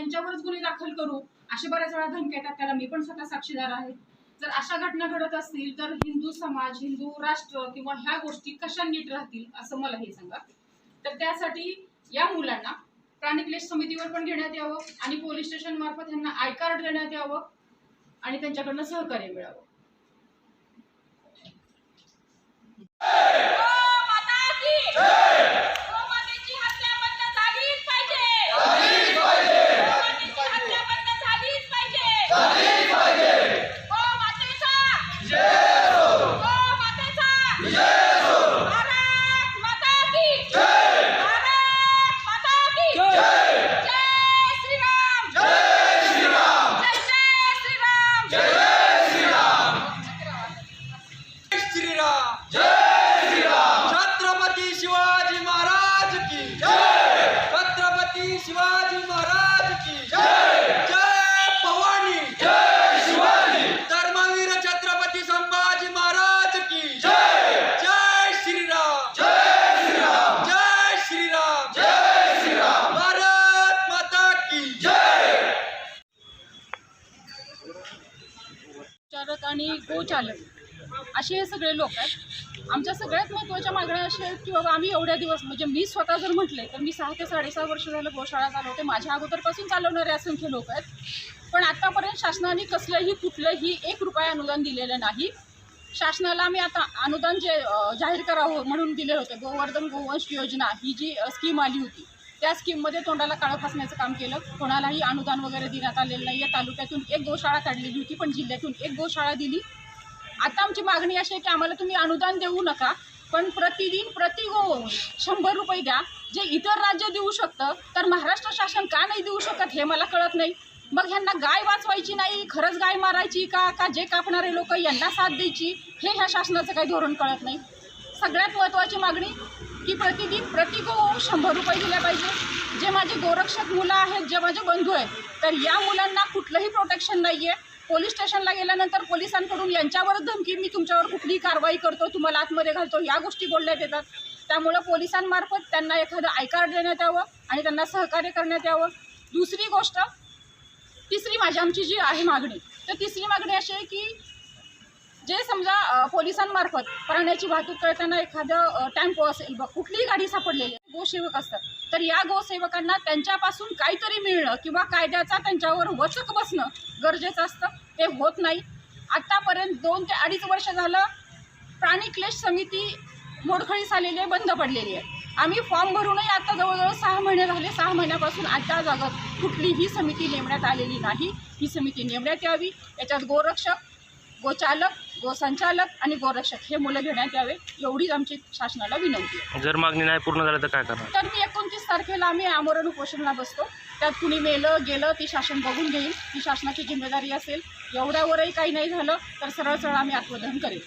त्यांच्यावरच गुन्हे दाखल करू असे बऱ्याच वेळा धमक्या येतात. त्याला मी पण स्वतः साक्षीदार आहे. जर अशा घटना घडत असतील तर हिंदू समाज हिंदू राष्ट्र किंवा ह्या गोष्टी कशा नीट राहतील असं मला हे सांगा. तर त्यासाठी या मुलांना प्राणी क्लेश समितीवर पण घेण्यात यावं आणि पोलीस स्टेशन मार्फत यांना आय कार्ड देण्यात यावं आणि त्यांच्याकडनं सहकार्य मिळावं. पाहिजे चालक आणि गोचालक. असे हे सगळे लोक आहेत. आमच्या सगळ्यात महत्त्वाच्या मागण्या अशा आहेत की बाबा आम्ही एवढ्या दिवस म्हणजे मी स्वतः जर म्हटले तर मी सहा ते साडेसहा वर्ष झालं गोशाळा चालवते. माझ्या अगोदरपासून चालवणारे असंख्य लोक आहेत. पण आत्तापर्यंत शासनाने कसलंही कुठलंही एक रुपया अनुदान दिलेलं नाही. शासनाला आम्ही आता अनुदान जे जाहीर करावं म्हणून दिले होते गोवर्धन गोवंश योजना ही जी स्कीम आली होती त्या स्कीममध्ये तोंडाला काळं फासण्याचं काम केलं. कोणालाही अनुदान वगैरे देण्यात आलेलं नाही आहे तालुक्यातून एक गोशाळा काढलेली होती पण जिल्ह्यातून एक गोशाळा दिली. आता आमची मागणी अशी आहे की आम्हाला तुम्ही अनुदान देऊ नका पण प्रतिदिन प्रति गो शंभर रुपये द्या. जे इतर राज्य देऊ शकतं तर महाराष्ट्र शासन का नाही देऊ शकत हे मला कळत नाही. मग ह्यांना गाय वाचवायची नाही खरंच गाय मारायची का का जे कापणारे लोक यांना साथ द्यायची हे ह्या शासनाचं काही धोरण कळत नाही. सगळ्यात महत्त्वाची मागणी की प्रतिदिन प्रति गो शंभर रुपये दिल्या पाहिजे. जे माझे गोरक्षक मुलं आहेत जे माझे बंधू आहेत तर या मुलांना कुठलंही प्रोटेक्शन नाही आहे पोलीस स्टेशनला गेल्यानंतर पोलिसांकडून यांच्यावरच धमकी मी तुमच्यावर कुठली कारवाई करतो तुम्हाला आतमध्ये घालतो या गोष्टी बोलण्यात येतात. त्यामुळं पोलिसांमार्फत त्यांना एखादं आयकार देण्यात यावं आणि त्यांना सहकार्य करण्यात यावं. दुसरी गोष्ट तिसरी माझी आमची जी आहे मागणी तर तिसरी मागणी अशी आहे की जे समजा पोलिसांमार्फत प्राण्याची वाहतूक करताना एखादं टॅम्पो असेल बघ कुठलीही गाडी सापडलेली आहे, गोसेवक असतात तर या गोसेवकांना त्यांच्यापासून काहीतरी मिळणं किंवा कायद्याचा त्यांच्यावर वचक बसणं गरजेचं असतं. ते होत नाही. आत्तापर्यंत दोन ते अडीच वर्ष झालं प्राणी क्लेश समिती मोडखळीस आलेली आहे बंद पडलेली आहे. आम्ही फॉर्म भरूनही आता जवळजवळ सहा महिने झाले. सहा महिन्यापासून आजच्या जागत कुठलीही समिती नेमण्यात आलेली नाही. ही समिती नेमण्यात यावी. याच्यात गोरक्षक गोचालक गोसंचालक आणि गोरक्षक हे मुलं घेण्यात यावे एवढीच आमची शासनाला विनंती आहे. जर मागणी नाही पूर्ण झाली तर काय करणार? तर मी एकोणतीस तारखेला आम्ही आमरण उपोषणला बसतो. त्यात कुणी मेलं गेलं ती शासन बघून घेईल. ही शासनाची जिम्मेदारी असेल. एवढ्यावरही काही नाही झालं तर सरळ सरळ आम्ही आत्मदहन करेल.